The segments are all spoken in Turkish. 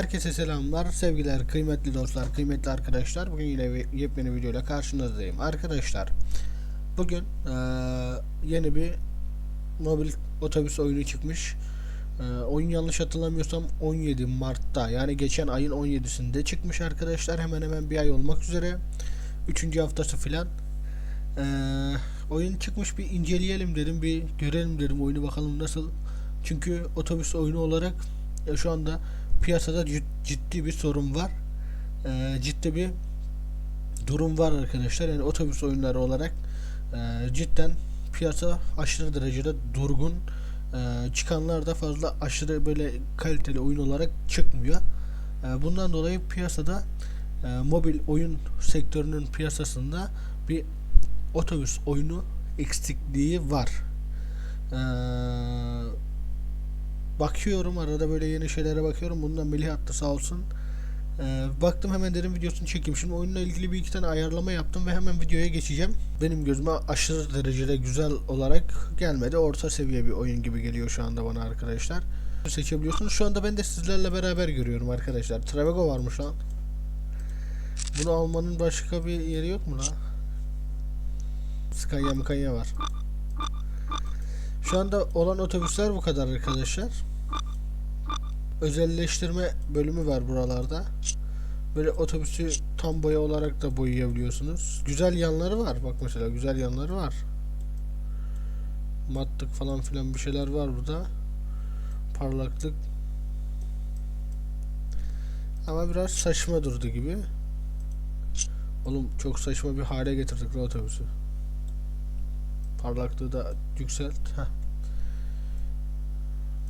Herkese selamlar, sevgiler, kıymetli dostlar, kıymetli arkadaşlar. Bugün yine yepyeni videoyla karşınızdayım. Arkadaşlar, bugün eee, yeni bir mobil otobüs oyunu çıkmış. Eee, oyun yanlış hatırlamıyorsam 17 Mart'ta yani geçen ayın 17'sinde çıkmış arkadaşlar. Hemen hemen bir ay olmak üzere. Üçüncü haftası filan. Eee, oyun çıkmış bir inceleyelim dedim, bir görelim dedim oyunu bakalım nasıl. Çünkü otobüs oyunu olarak ya şu anda piyasada cid- ciddi bir sorun var. Ee, ciddi bir durum var arkadaşlar. Yani otobüs oyunları olarak e, cidden piyasa aşırı derecede durgun. Ee, çıkanlar da fazla aşırı böyle kaliteli oyun olarak çıkmıyor. Ee, bundan dolayı piyasada e, mobil oyun sektörünün piyasasında bir otobüs oyunu eksikliği var. Ee, bakıyorum arada böyle yeni şeylere bakıyorum. Bundan Melih attı sağ olsun. Ee, baktım hemen dedim videosunu çekeyim. Şimdi oyunla ilgili bir iki tane ayarlama yaptım ve hemen videoya geçeceğim. Benim gözüme aşırı derecede güzel olarak gelmedi. Orta seviye bir oyun gibi geliyor şu anda bana arkadaşlar. Seçebiliyorsunuz. Şu anda ben de sizlerle beraber görüyorum arkadaşlar. Travago varmış lan. Bunu almanın başka bir yeri yok mu lan? Scania Mıkanya var. Şu anda olan otobüsler bu kadar arkadaşlar. Özelleştirme bölümü var buralarda. Böyle otobüsü tam boya olarak da boyayabiliyorsunuz. Güzel yanları var. Bak mesela güzel yanları var. Matlık falan filan bir şeyler var burada. Parlaklık. Ama biraz saçma durdu gibi. Oğlum çok saçma bir hale getirdik otobüsü. Parlaklığı da yükselt. Heh.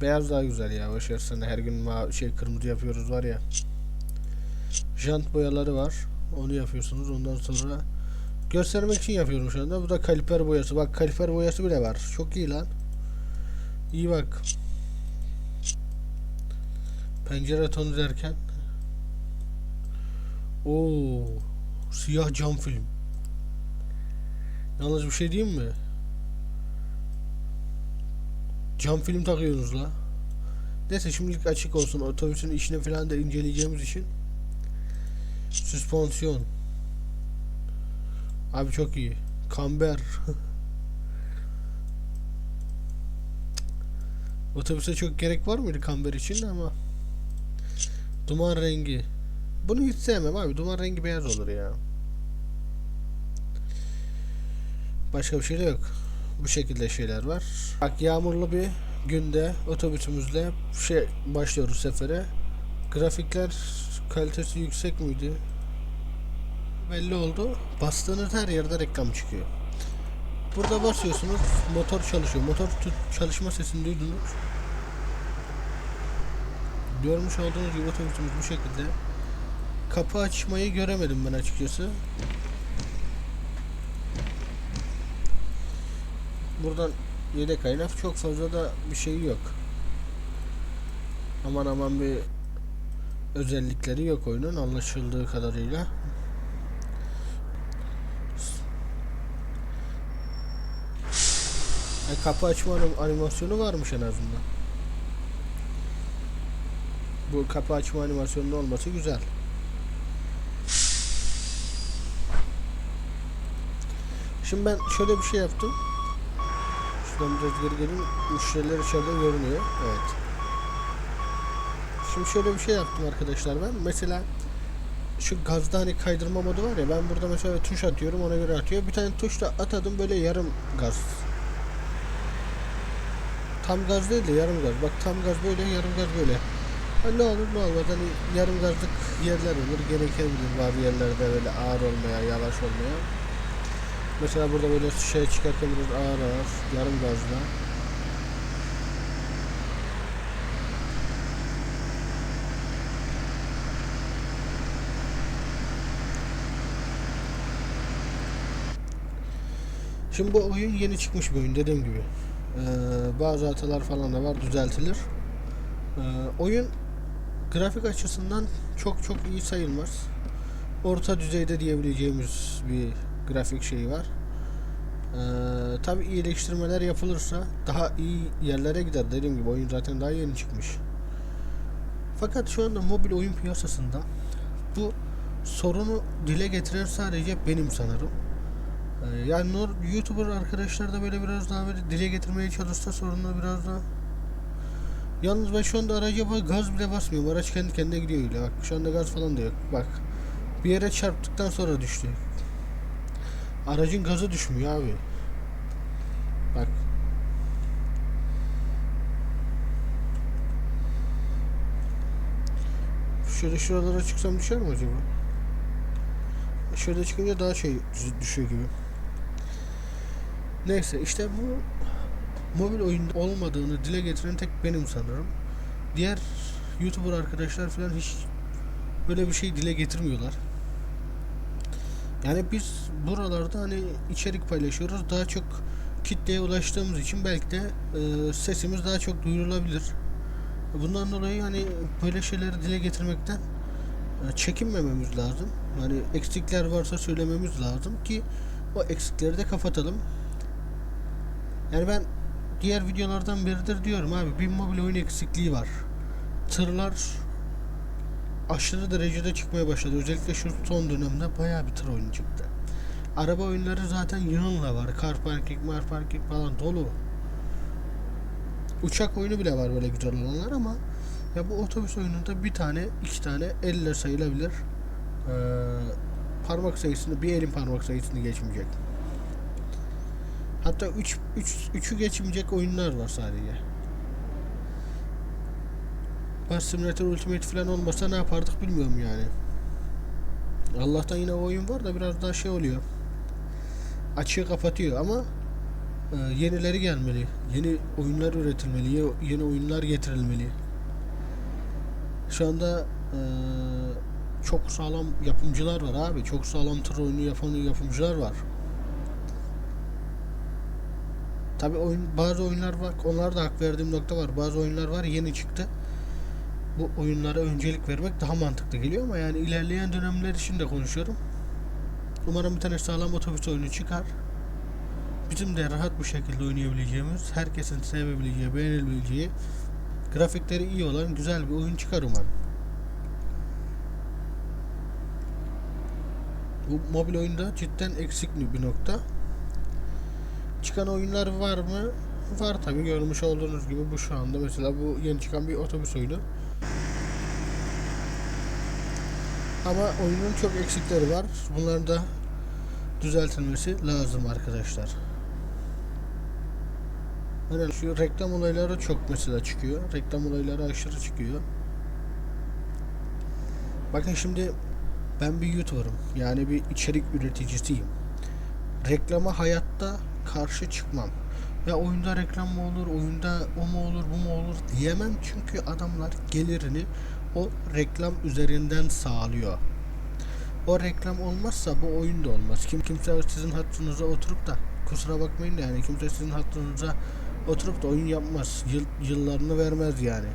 Beyaz daha güzel ya. De her gün şey kırmızı yapıyoruz var ya. Jant boyaları var. Onu yapıyorsunuz. Ondan sonra göstermek için yapıyorum şu anda. Bu da kaliper boyası. Bak kaliper boyası bile var. Çok iyi lan. İyi bak. Pencere tonu derken. Oo, siyah cam film. Yalnız bir şey diyeyim mi? Cam film takıyorsunuz la. Neyse şimdilik açık olsun. Otobüsün işini falan da inceleyeceğimiz için. Süspansiyon. Abi çok iyi. Kamber. Otobüse çok gerek var mıydı kamber için ama. Duman rengi. Bunu hiç sevmem abi. Duman rengi beyaz olur ya. Başka bir şey de yok. Bu şekilde şeyler var. Bak yağmurlu bir günde otobüsümüzle şey başlıyoruz sefere. Grafikler kalitesi yüksek miydi? Belli oldu. Bastığınız her yerde reklam çıkıyor. Burada basıyorsunuz, motor çalışıyor. Motor çalışma sesini duydunuz. Görmüş olduğunuz gibi otobüsümüz bu şekilde. Kapı açmayı göremedim ben açıkçası. Buradan yedek kaynak çok fazla da bir şey yok. Aman aman bir özellikleri yok oyunun anlaşıldığı kadarıyla. E, kapı açma anim- animasyonu varmış en azından. Bu kapı açma animasyonunun olması güzel. Şimdi ben şöyle bir şey yaptım. Şuradan biraz geri gelin. Müşteriler içeride görünüyor. Evet. Şimdi şöyle bir şey yaptım arkadaşlar ben. Mesela şu gazda hani kaydırma modu var ya ben burada mesela tuş atıyorum ona göre atıyor. Bir tane tuş da atadım böyle yarım gaz. Tam gaz değil de yarım gaz. Bak tam gaz böyle yarım gaz böyle. Ha, ne olur ne olmaz hani yarım gazlık yerler olur gerekebilir bazı yerlerde böyle ağır olmaya yavaş olmaya. Mesela burada böyle şey çıkarken biraz ağır ağır yarım gazla. Şimdi bu oyun yeni çıkmış bir oyun dediğim gibi. Ee, bazı hatalar falan da var düzeltilir. Ee, oyun grafik açısından çok çok iyi sayılmaz. Orta düzeyde diyebileceğimiz bir grafik şeyi var. Ee, tabi iyileştirmeler yapılırsa daha iyi yerlere gider. Dediğim gibi oyun zaten daha yeni çıkmış. Fakat şu anda mobil oyun piyasasında bu sorunu dile getiren sadece benim sanırım. Ee, yani YouTuber arkadaşlar da böyle biraz daha böyle dile getirmeye çalışsa sorunu biraz daha Yalnız ben şu anda araca gaz bile basmıyorum. Araç kendi kendine gidiyor öyle. Bak şu anda gaz falan da yok. Bak. Bir yere çarptıktan sonra düştü. Aracın gazı düşmüyor abi. Bak. Şöyle şuralara çıksam düşer mi acaba? Şöyle çıkınca daha şey düşüyor gibi. Neyse işte bu mobil oyun olmadığını dile getiren tek benim sanırım. Diğer YouTuber arkadaşlar falan hiç böyle bir şey dile getirmiyorlar. Yani biz buralarda hani içerik paylaşıyoruz. Daha çok kitleye ulaştığımız için belki de e, sesimiz daha çok duyurulabilir. Bundan dolayı hani böyle şeyleri dile getirmekten e, çekinmememiz lazım. Hani eksikler varsa söylememiz lazım ki o eksikleri de kapatalım. Yani ben diğer videolardan beridir diyorum abi bir mobil oyun eksikliği var. Tırlar aşırı derecede çıkmaya başladı. Özellikle şu son dönemde bayağı bir tır çıktı. Araba oyunları zaten yığınla var. Car parking, mar parking falan dolu. Uçak oyunu bile var böyle güzel olanlar ama ya bu otobüs oyununda bir tane, iki tane elle sayılabilir. Ee, parmak sayısını, bir elin parmak sayısını geçmeyecek. Hatta 3 3 3'ü geçmeyecek oyunlar var sadece. Bus Simulator Ultimate falan olmasa ne yapardık bilmiyorum yani. Allah'tan yine o oyun var da biraz daha şey oluyor. Açığı kapatıyor ama e, yenileri gelmeli. Yeni oyunlar üretilmeli. ye- Yeni oyunlar getirilmeli. Şu anda e, çok sağlam yapımcılar var abi. Çok sağlam tır oyunu yapan yapımcılar var. Tabi oyun bazı oyunlar var. Onlar da hak verdiğim nokta var. Bazı oyunlar var yeni çıktı. Bu oyunlara öncelik vermek daha mantıklı geliyor ama yani ilerleyen dönemler için de konuşuyorum. Umarım bir tane sağlam otobüs oyunu çıkar. Bizim de rahat bir şekilde oynayabileceğimiz, herkesin sevebileceği, beğenebileceği, grafikleri iyi olan güzel bir oyun çıkar umarım. Bu mobil oyunda cidden eksik bir nokta. Çıkan oyunlar var mı? Var tabi görmüş olduğunuz gibi bu şu anda mesela bu yeni çıkan bir otobüs oyunu. Ama oyunun çok eksikleri var. Bunların da düzeltilmesi lazım arkadaşlar. Hani şu reklam olayları çok mesela çıkıyor. Reklam olayları aşırı çıkıyor. Bakın şimdi ben bir YouTuber'ım. Yani bir içerik üreticisiyim. Reklama hayatta karşı çıkmam. Ya oyunda reklam mı olur, oyunda o mu olur, bu mu olur diyemem çünkü adamlar gelirini o reklam üzerinden sağlıyor. O reklam olmazsa bu oyun da olmaz. Kim kimse sizin hattınıza oturup da kusura bakmayın da yani kimse sizin hattınıza oturup da oyun yapmaz. Yıl, yıllarını vermez yani.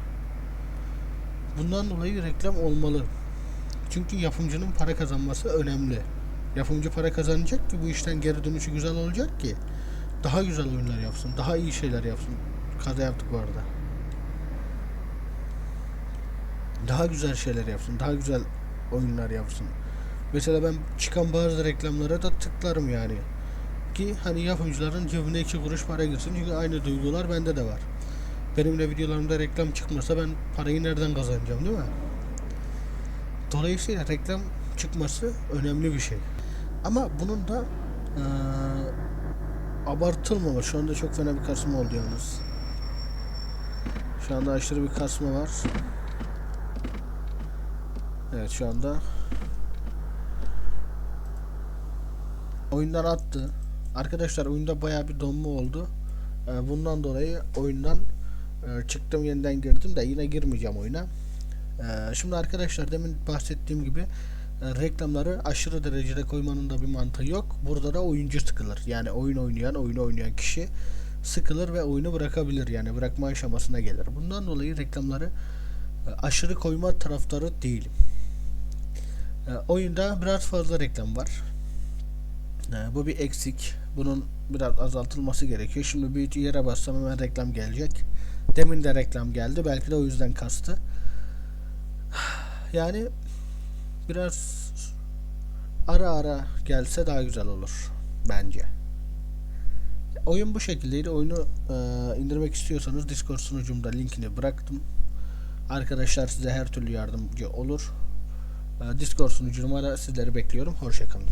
Bundan dolayı reklam olmalı. Çünkü yapımcının para kazanması önemli. Yapımcı para kazanacak ki bu işten geri dönüşü güzel olacak ki daha güzel oyunlar yapsın, daha iyi şeyler yapsın. Kaza yaptık bu arada. Daha güzel şeyler yapsın, daha güzel oyunlar yapsın. Mesela ben çıkan bazı reklamlara da tıklarım yani. Ki hani yapımcıların cebine iki kuruş para girsin çünkü aynı duygular bende de var. Benim de videolarımda reklam çıkmasa ben parayı nereden kazanacağım değil mi? Dolayısıyla reklam çıkması önemli bir şey. Ama bunun da eee abartılmamalı. Şu anda çok fena bir kasma oldu yalnız. Şu anda aşırı bir kasma var. Evet şu anda oyundan attı. Arkadaşlar oyunda baya bir donma oldu. Ee, Bundan dolayı oyundan e, çıktım yeniden girdim de yine girmeyeceğim oyuna. Ee, Şimdi arkadaşlar demin bahsettiğim gibi e, reklamları aşırı derecede koymanın da bir mantığı yok. Burada da oyuncu sıkılır. Yani oyun oynayan, oyunu oynayan kişi sıkılır ve oyunu bırakabilir. Yani bırakma aşamasına gelir. Bundan dolayı reklamları e, aşırı koyma taraftarı değilim. E, oyunda biraz fazla reklam var. E, bu bir eksik. Bunun biraz azaltılması gerekiyor. Şimdi bir yere bassam hemen reklam gelecek. Demin de reklam geldi. Belki de o yüzden kastı. Yani biraz ara ara gelse daha güzel olur bence. Oyun bu şekildeydi. Oyunu e, indirmek istiyorsanız Discord sunucumda linkini bıraktım. Arkadaşlar size her türlü yardımcı olur. E, Discord sunucuma da sizleri bekliyorum. Hoşçakalın.